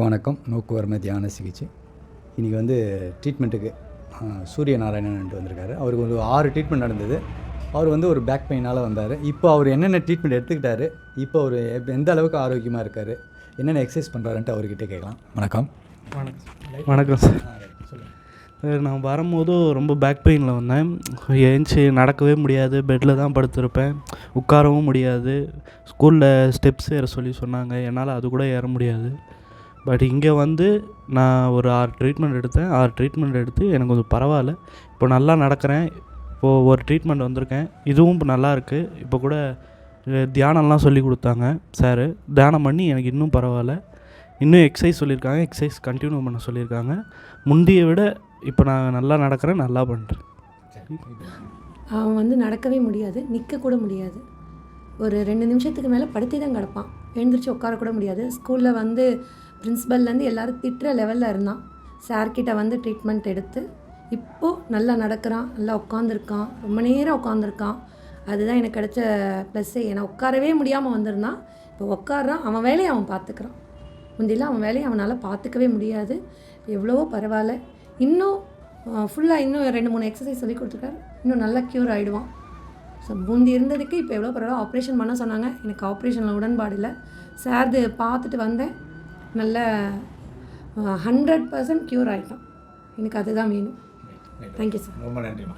வணக்கம். நோக்குவர்ம தியான சிகிச்சை. இன்றைக்கி வந்து ட்ரீட்மெண்ட்டுக்கு சூரிய நாராயணன் வந்திருக்காரு. அவருக்கு ஒரு ஆறு ட்ரீட்மெண்ட் நடந்தது. அவர் வந்து ஒரு பேக் பெயினால் வந்தார். இப்போ அவர் என்னென்ன ட்ரீட்மெண்ட் எடுத்துக்கிட்டாரு? இப்போ அவர் எந்த அளவுக்கு ஆரோக்கியமாக இருக்கார்? என்னென்ன எக்ஸசைஸ் பண்ணுறாருன்ட்டு அவர்கிட்ட கேட்கலாம். வணக்கம். வணக்கம். வணக்கம் சார். சார் நான் வரும்போது ரொம்ப பேக் பெயினில் வந்தேன். ஏஞ்சி நடக்கவே முடியாது. பெட்டில் தான் படுத்திருப்பேன். உட்காரவும் முடியாது. ஸ்கூலில் ஸ்டெப்ஸ் ஏற சொல்லி சொன்னாங்க. என்னால் அது கூட ஏற முடியாது. பட் இங்கே வந்து நான் ஒரு ஆறு ட்ரீட்மெண்ட் எடுத்தேன். ஆறு ட்ரீட்மெண்ட் எடுத்து எனக்கு கொஞ்சம் பரவாயில்ல. இப்போ நல்லா நடக்கிறேன். இப்போது ஒரு ட்ரீட்மெண்ட் வந்திருக்கேன். இதுவும் இப்போ நல்லா இருக்குது இப்போ கூட தியானம்லாம் சொல்லி கொடுத்தாங்க சார். தியானம் பண்ணி எனக்கு இன்னும் பரவாயில்ல. இன்னும் எக்ஸசைஸ் சொல்லியிருக்காங்க. எக்ஸசைஸ் கண்டினியூ பண்ண சொல்லியிருக்காங்க. முந்தைய விட இப்போ நான் நல்லா நடக்கிறேன் நல்லா பண்ணுறேன் அவன் வந்து நடக்கவே முடியாது. நிற்க கூட முடியாது. ஒரு ரெண்டு நிமிஷத்துக்கு மேலே படுத்தே தான் கிடப்பான். எழுந்திரிச்சு உட்காரக்கூட முடியாது. ஸ்கூலில் வந்து பிரின்ஸிபல்லேருந்து எல்லோரும் திட்டுற லெவலில் இருந்தான். சார்கிட்ட வந்து ட்ரீட்மெண்ட் எடுத்து இப்போது நல்லா நடக்கிறான் நல்லா உட்காந்துருக்கான் ரொம்ப நேரம் உட்காந்துருக்கான் அதுதான் எனக்கு கிடைச்ச ப்ளஸ்ஸே ஏன்னா உட்காரவே முடியாமல் வந்திருந்தான். இப்போ உட்காடுறான் அவன் வேலையை அவன் பார்த்துக்கிறான். முந்தியெல்லாம் அவன் வேலையை அவனால் பார்த்துக்கவே முடியாது. எவ்வளவோ பரவாயில்ல. இன்னும் ஃபுல்லாக இன்னும் ரெண்டு மூணு எக்ஸசைஸ் சொல்லி கொடுத்துருக்காரு. இன்னும் நல்லா க்யூர் ஆகிடுவான் ஸோ முந்தி இருந்ததுக்கு இப்போ எவ்வளோ பரவாயில்ல. ஆப்ரேஷன் பண்ண சொன்னாங்க. எனக்கு ஆப்ரேஷனில் உடன்பாடு இல்லை. சார்து பார்த்துட்டு வந்தேன். நல்ல ஹண்ட்ரட் பர்சன்ட் க்யூர் ஆகிட்டான் எனக்கு அதுதான் வேணும். தேங்க்யூ சார் ரொம்ப நன்றிம்மா.